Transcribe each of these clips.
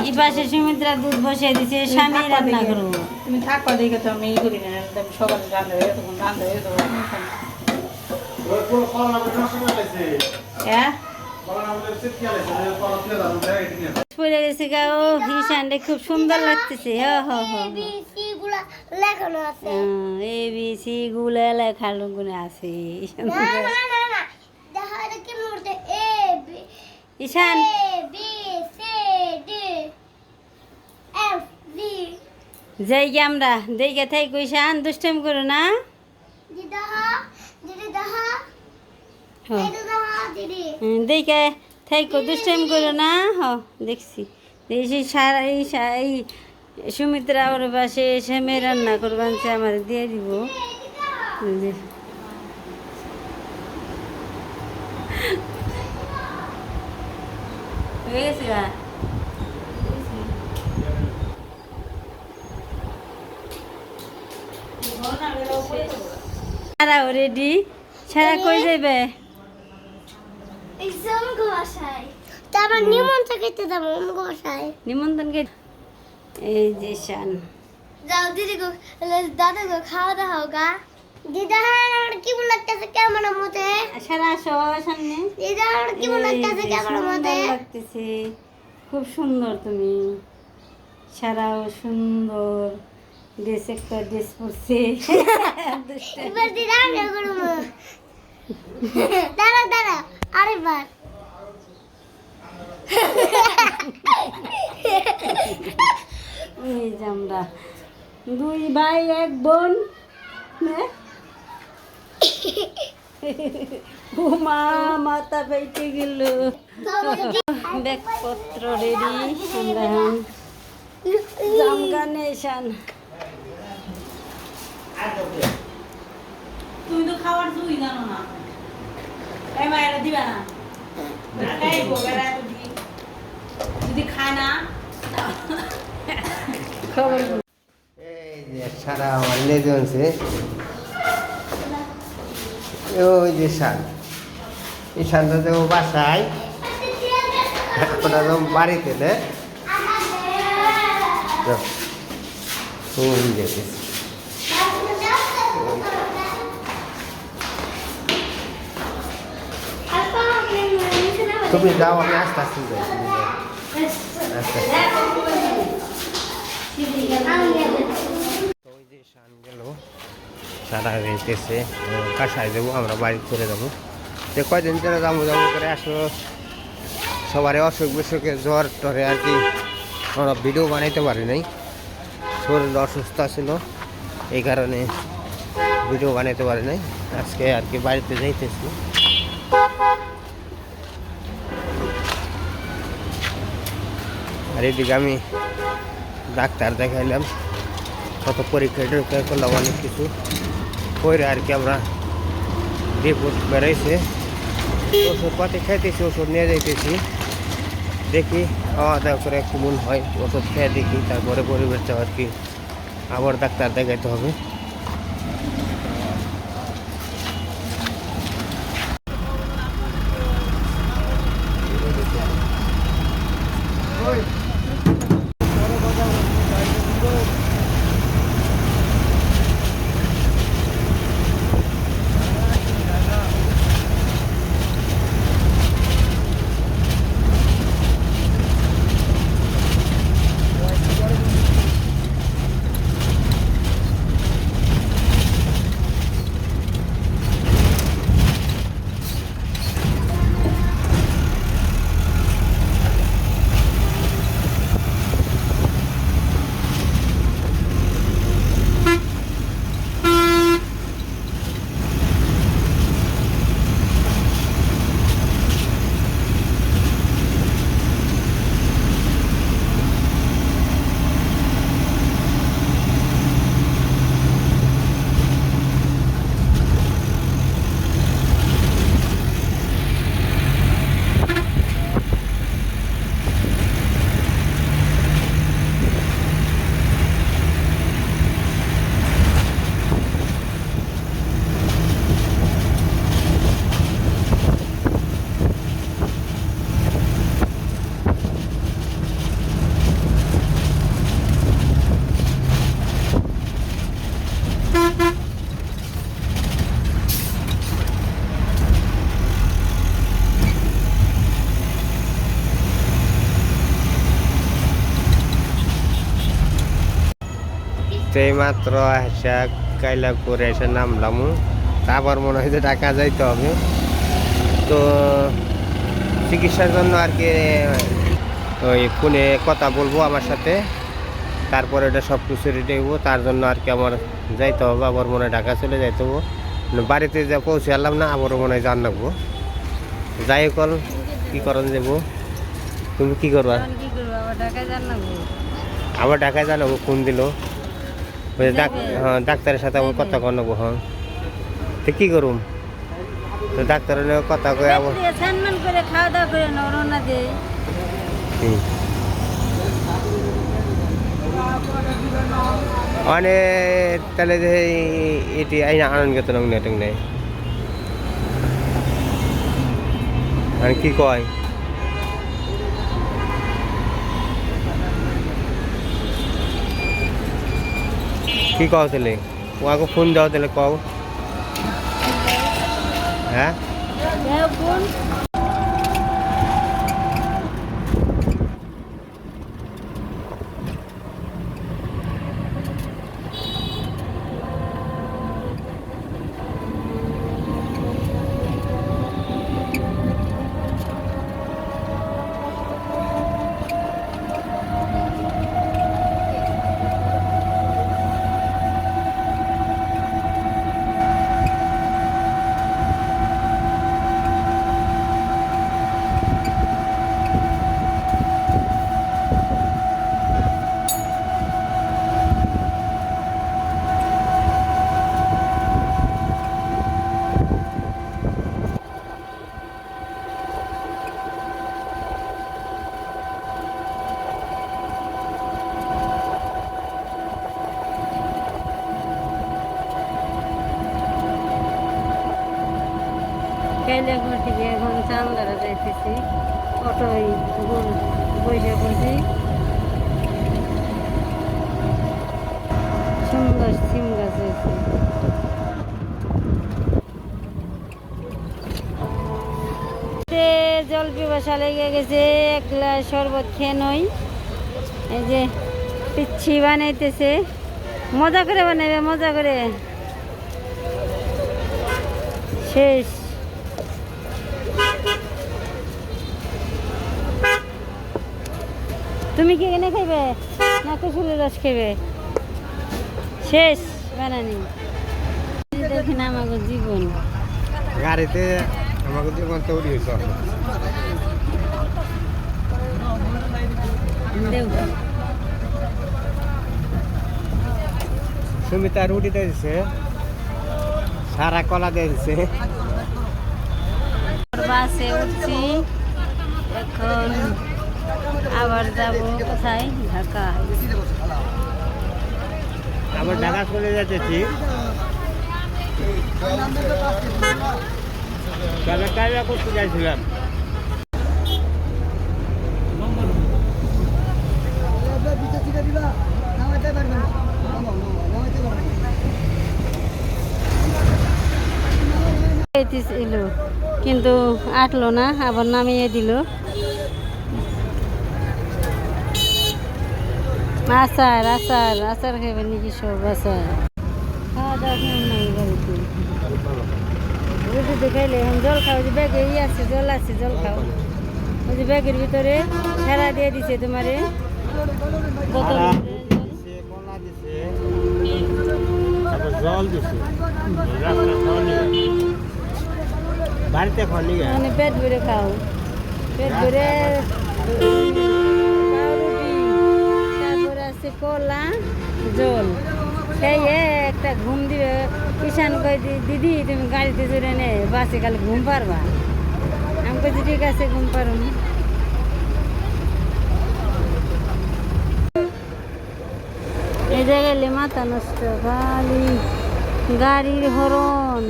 এই পাশে সুমিত্রা দুধ বসিয়ে দিছে স্বামী রান্না করব। তুমি থাকবা দেখে তো আমি ই করি না আমি সকালে রান্না হয়ে তখন রান্না হয়ে। হ্যাঁ? গেছে গা ও হিসানটা খুব সুন্দর লাগতেছে হ হ হ গুলা আছে। এ বি সি গুলা লেখা গুনে আছে ঈশান A B C D F G যাই গে আমরা দেখে থাই কইসান দুষ্টাম করো না। দেখা থাইকো দুষ্টাম করো না। হ দেখছি। দেখছি সারা এই এই সুমিত্রা ওর পাশে এসে মেয়ে রান্না করবান সে আমার দিয়ে দিব। হয়ে গেছে সারা রেডি সারা কই যাবে এক্সাম গোসাই তারপর নিমন্ত্রণ খেতে যাব গোসাই নিমন্ত্রণ কে এই যে শান। যাও দিদি গো দাদা গো খাওয়া দাওয়া গা। দিদা আমার কি মনে লাগতেছে কেমন মতে? সারা আসো সামনে। দিদা আমার কি মনে লাগতেছে কেমন সুন্দর মতে? লাগতেছে। খুব সুন্দর তুমি। সারাও সুন্দর। ড্রেস একটা ড্রেস পরছে এবার দিদা আমি করব। দাঁড়া দাঁড়া আরেকবার। এই যে আমরা দুই ভাই এক বোন। হ্যাঁ? ঘুমা মাথা পেটে গেল। ব্যাগপত্র রেডি আমরা এখন জামগানে শান তুমি তো খাওয়ার দুই জানো না। এই মা এটা দিবা না। যদি খায় না। খবর সারা আমার লেজে আছে ওই যে শান এই শানটা যে ও বাসায়। ওটা তো বাড়িতে না যে তুমি যাও, আমি আস্তে আস্তে যাই। আস্তে ওই যে শান গেল, সারা রেখেছে কাসায় যাব, আমরা বাড়ি চলে যাব। যে কয়দিন ধরে যাব যাব করে আসলো, সবারই অসুখ বিসুখে, জ্বর টরে আর কি, আমরা ভিডিও বানাইতে পারি নাই। শরীর অসুস্থ ছিল, এই কারণে ভিডিও বানাইতে পারি নাই। আজকে আর কি বাড়িতে যাইতেছি। আর এদিকে আমি ডাক্তার দেখাইলাম, কত পরীক্ষা টরীক্ষা করলাম, অনেক কিছু করে আর কি আমরা রিপোর্ট বেড়াইছে ওষুধ পাতি খাইতেছি, ওষুধ নিয়ে যাইতেছি। দেখি, খাওয়া দাওয়া করে কেমন হয়, ওষুধ খেয়ে দেখি, তারপরে পরিবেশটা আর কি আবার ডাক্তার দেখাইতে হবে। এই মাত্র আসা কাইলা করে এসে নামলাম। তারপর মনে হয় যে টাকা যাইতে হবে। তো চিকিৎসার জন্য আর কি ওই ফোনে কথা বলব আমার সাথে। তারপরে এটা সব কিছু রেডি হব তার জন্য আর কি আমার যাইতে হবে আবার মনে হয় ঢাকা চলে যাইতে হব মানে বাড়িতে যা পৌঁছে এলাম না আবারও মনে হয় জান রাখব যাই কল কী করন যাব তুমি কি করবা? আবার ঢাকায় জানাব ফোন দিল। হ্যাঁ ডাক্তারের সাথে আমার কথা কর নেব হ্যাঁ। তো কী করুম? তো ডাক্তারের কথা কয়ে আবার দিয়ে সম্মান করে খাওয়া দাওয়া করে রওনা দিয়ে হুম। মানে তাহলে যে এটি আইন আনন্দ গেত নং নেটং নেই আর কি কয়? কি କହୁଥିଲେ তাহলে ଫୋନ୍ ফোন দাও তাহলে কও হ্যাঁ কোন কাইলাপুর থেকে এখন চান্দারা পড়ছি হয়েছে জল পিপাসা লেগে গেছে এক গ্লাস শরবত খেয়ে নই এই যে পিচ্ছি বানাইতেছে। মজা করে বানাইবে, মজা করে। শেষ। তুমি কি এখানে খাইবে? না কুসুলের রস খাইবে? শেষ বানানি। দেখেন আমাকে জীবন। গাড়িতে আমাকে জীবন তৈরি হয়েছে সুমিতা রুটি দিয়েছে সারা কলা দিয়েছে বাসে উঠছি। এখন আবার যাব কোথায় ঢাকা আবার ঢাকা চলে যাচ্ছি তবে কাজা করতে চাইছিলাম এলো কিন্তু আটলো না আবার নামিয়ে দিল আচার আচার আচার খাইবে নাকি সব আচার খাওয়া দাওয়া নাই বাড়িতে রুটি তো খাইলে এখন জল খাও যে ব্যাগে ই আছে জল আছে জল খাও ওই যে ব্যাগের ভিতরে সারা দিয়ে দিছে তোমারে বোতল দিছে জল দিছে রাস্তা খাওয়া নিয়ে বাড়িতে খাওয়া মানে পেট ভরে খাও পেট ভরে আছে কলা, জল। খেয়ে একটা ঘুম দিবে। কিষান দি- দিদি, তুমি গাড়িতে চড়ে নে, বাসে খালি ঘুম পারবা? আমি কইছি, ঠিক আছে, ঘুম পারুন এই জায়গায় মাথা নষ্ট, খালি গাড়ির হরন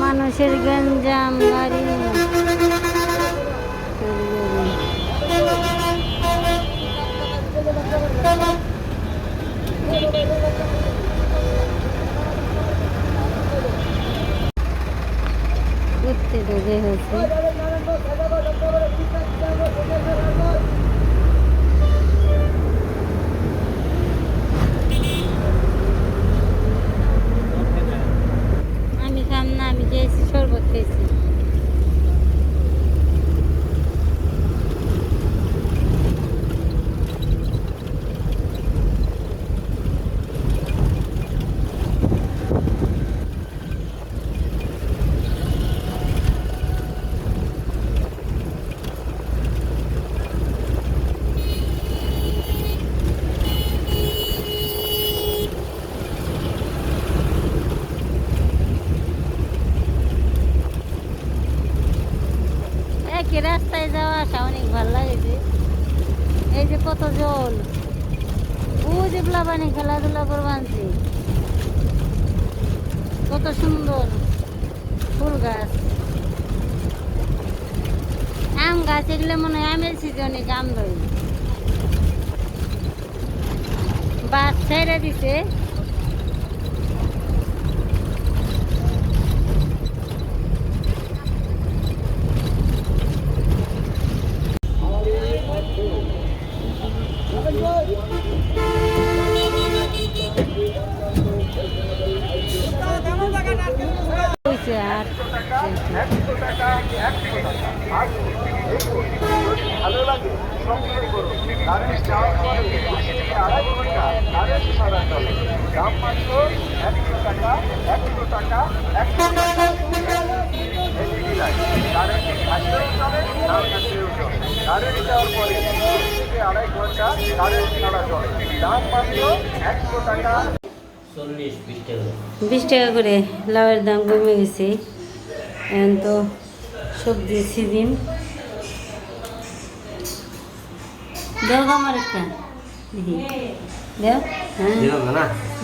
মানুষের গঞ্জাম গাড়ি উঠতে দেবে হয়েছে আসা অনেক ভালো লাগেছে এই যে কত জল ও যে প্লাবানি খেলাধুলা করবানছি কত সুন্দর ফুল গাছ। আম গাছ, এগুলো মনে হয় আমের সিজনে আম ধরি। বাস ছেড়ে দিছে হয়েছে আর ভালো লাগে সংগ্রহ করুন গাড়ি যাওয়ার পরে আড়াই ঘণ্টা গাড়ি সারা চলে দাম মাত্র একশো টাকা। একশো টাকা একশো টাকা এলইডি লাইট কারেন্ট আসলেও চলে না থাকলেও চলে কারেন্ট যাওয়ার পরে থেকে আড়াই ঘণ্টা কারেন্ট ছাড়া চলে দাম মাত্র একশো টাকা বিশ টাকা করে লাউয়ের দাম কমে গেছে। এখন তো সবজি সিজিন। দেও আমার একটা। দেখি। দেও। হ্যাঁ। না?